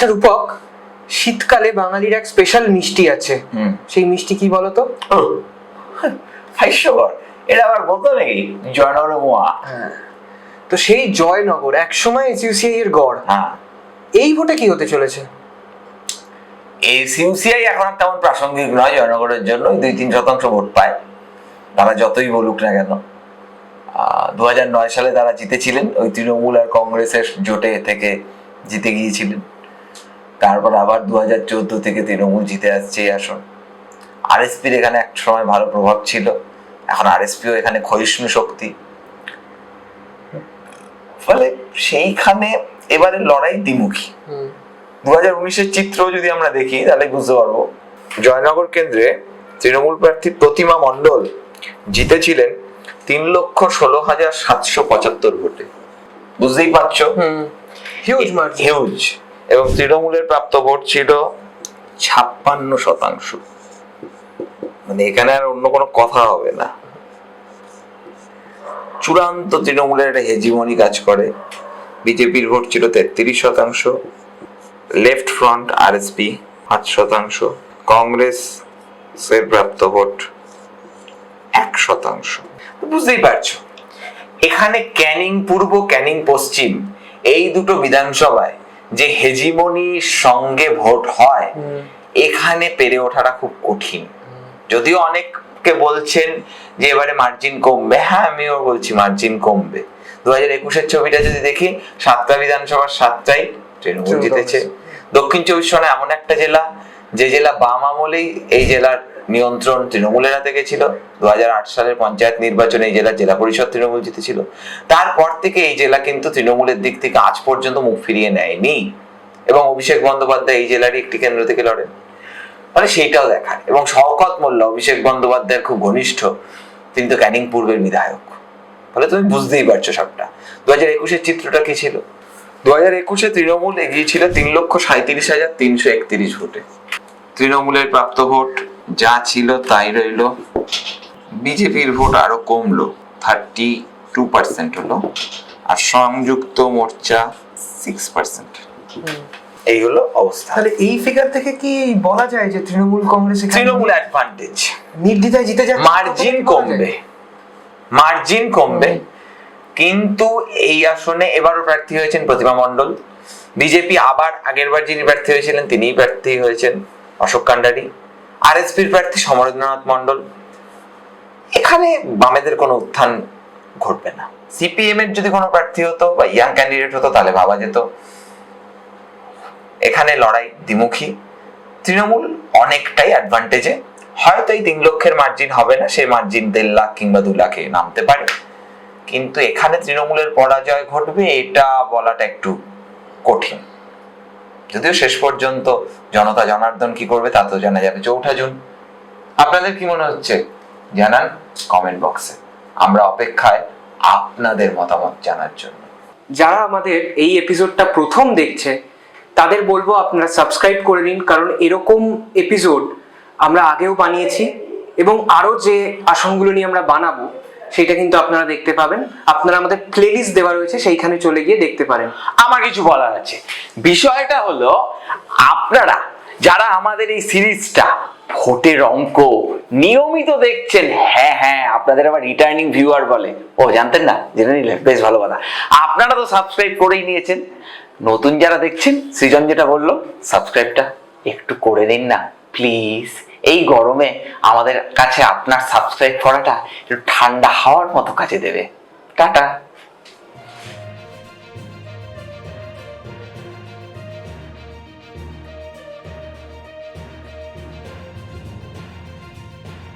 আচ্ছা রূপক শীতকালে বাঙালির এক স্পেশাল মিষ্টি আছে। সেই মিষ্টি কি বলতো? হাস্যকর এটা আবার বলতো নাকি? জয়নগর মোয়া তো সেই জয়নগর একসময় এসইউসিআই এর গড়। হ্যাঁ। এই ভোটে কি হতে চলেছে? এই সিউসিআই এখন আর তেমন প্রাসঙ্গিক নয় জয়নগরের জন্য দুই তিন শতাংশ ভোট পায়। তারা যতই বলুক না কেন। দু নয় সালে তারা জিতেছিলেন। ওই তৃণমূল আর কংগ্রেসের জোটে থেকে জিতে গিয়েছিলেন। তারপর আবার দু হাজার চোদ্দ থেকে তৃণমূল জিতে আসছে এই আসন। আরএসপির এখানে এক সময় ভালো প্রভাব ছিল। এখন আরএসপিও এখানে ক্ষয়িষ্ণু শক্তি। ফলে সেইখানে এবারে লড়াই দ্বিমুখী। দু হাজার উনিশের চিত্র যদি আমরা দেখি তাহলে বুঝতে পারব জয়নগর কেন্দ্রে তৃণমূল প্রার্থী প্রতিমা মণ্ডল জিতেছিলেন তিন লক্ষ ষোলো হাজার সাতশো পঁচাত্তর ভোটে। বুঝতেই পারছ? হিউজ মার্জিন হিউজ এবং তৃণমূলের প্রাপ্ত ভোট ছিল ছাপ্পান্ন শতাংশ। মানে এখানে আর অন্য কোনো কথা হবে না। চূড়ান্ত তৃণমূলের একটা হেজিমনি কাজ করে। বিজেপির ভোট ছিল তেত্রিশ শতাংশ, লেফট ফ্রন্ট আরএসপি পাঁচ শতাংশ কংগ্রেস এর প্রাপ্ত ভোট এক শতাংশ। বুঝতেই পারছ, এখানে ক্যানিং পূর্ব, ক্যানিং পশ্চিম, এই দুটো বিধানসভায় যে হেজিমনির সঙ্গে ভোট হয় এখানে পেরে ওঠাটা খুব কঠিন। যদিও অনেককে বলছেন যে এবারে মার্জিন কমবে। হ্যাঁ আমিও বলছি মার্জিন কমবে। দু হাজার একুশের ছবিটা যদি দেখি সাতটা বিধানসভার সাতটাই তৃণমূল তৃণমূল জিতেছে। দক্ষিণ চব্বিশ পরগনা এমন একটা জেলা যে জেলা বাম আমলেই এই জেলার নিয়ন্ত্রণ তৃণমূলের হাতে গেছিল। দুই হাজার আট সালের পঞ্চায়েত নির্বাচনে এই জেলার জেলা পরিষদ তৃণমূল জিতেছিল। তারপর থেকে এই জেলা কিন্তু তৃণমূলের দিক থেকে আজ পর্যন্ত মুখ ফিরিয়ে নেয়নি এবং অভিষেক বন্দ্যোপাধ্যায় এই জেলারই একটি কেন্দ্র থেকে লড়েন। মানে সেইটাও দেখার। এবং শওকত মোল্লা, অভিষেক বন্দ্যোপাধ্যায়ের খুব ঘনিষ্ঠ তিনি তো ক্যানিং পূর্বের বিধায়ক। ফলে তুমি বুঝতেই পারছ সবটা। দু হাজার একুশের চিত্রটা কি ছিল? দু হাজার একুশে তৃণমূল এগিয়ে ছিল তিন লক্ষ সাঁত্রিশ হাজার তিনশো একত্রিশ ভোটে। তৃণমূলের প্রাপ্ত ভোট যা ছিল তাই রইল। বিজেপির ভোট আরও কমলো থার্টি টু পার্সেন্ট হলো আর সংযুক্ত মোর্চা সিক্স পার্সেন্ট এই হলো অবস্থা। তাহলে এই ফিগার থেকে কি বলা যায় যে তৃণমূল কংগ্রেস তৃণমূল অ্যাডভান্টেজ নির্দ্বিধায় জিতে যাচ্ছে? মার্জিন কমবে। মার্জিন কমবে। কিন্তু এই আসনে এবারও প্রার্থী হয়েছেন প্রতিমা মণ্ডল। বিজেপি আবার আগেরবার যিনি প্রার্থী হয়েছিলেন তিনিই প্রার্থী হয়েছেন। অশোক কান্ডারি, আরএসপির প্রার্থী সমরেন্দ্রনাথ মণ্ডল। এখানে বামেদের কোনো উত্থান ঘটবে না। সিপিএম এর যদি কোনো প্রার্থী হতো বা ইয়াং ক্যান্ডিডেট হতো, তাহলে ভাবা যেত। এখানে লড়াই দ্বিমুখী। তৃণমূল অনেকটাই অ্যাডভান্টেজে হয়তো এই তিন লক্ষের মার্জিন হবে না, সেই মার্জিন দেড় লাখ কিংবা দু লাখে নামতে পারে। কিন্তু এখানে তৃণমূলের পরাজয় ঘটবে, এটা বলাটা একটু কঠিন। যদিও শেষ পর্যন্ত জনতা জনার্দন কি করবে তা তো জানা যাবে চৌঠা জুন। আপনাদের কি মনে হচ্ছে? জানান কমেন্ট বক্সে আমরা অপেক্ষায় আপনাদের মতামত জানার জন্য। যারা আমাদের এই এপিসোডটা প্রথম দেখছে, তাদের বলব আপনারা সাবস্ক্রাইব করে নিন, কারণ এরকম এপিসোড আমরা আগেও বানিয়েছি এবং আরও যে আসনগুলো নিয়ে আমরা বানাবো সেটা কিন্তু আপনারা দেখতে পাবেন। আপনারা আমাদের প্লেলিস্ট দেওয়া রয়েছে, সেইখানে চলে গিয়ে দেখতে পারেন। আমার কিছু বলার আছে। বিষয়টা হলো, আপনারা যারা আমাদের এই সিরিজটা ভোটের অঙ্ক নিয়মিত দেখছেন হ্যাঁ হ্যাঁ আপনাদের আবার রিটার্নিং ভিউয়ার বলে। ও, জানতেন না? জেনে নিলেন? বেশ ভালো কথা। আপনারা তো সাবস্ক্রাইব করেই নিয়েছেন। নতুন যারা দেখছেন, সৃজন যেটা বলল সাবস্ক্রাইবটা একটু করে দিন না প্লিজ এই গরমে আমাদের কাছে আপনার সাবস্ক্রাইব করাটা ঠান্ডা হাওয়ার মতো কাজে দেবে। টাটা।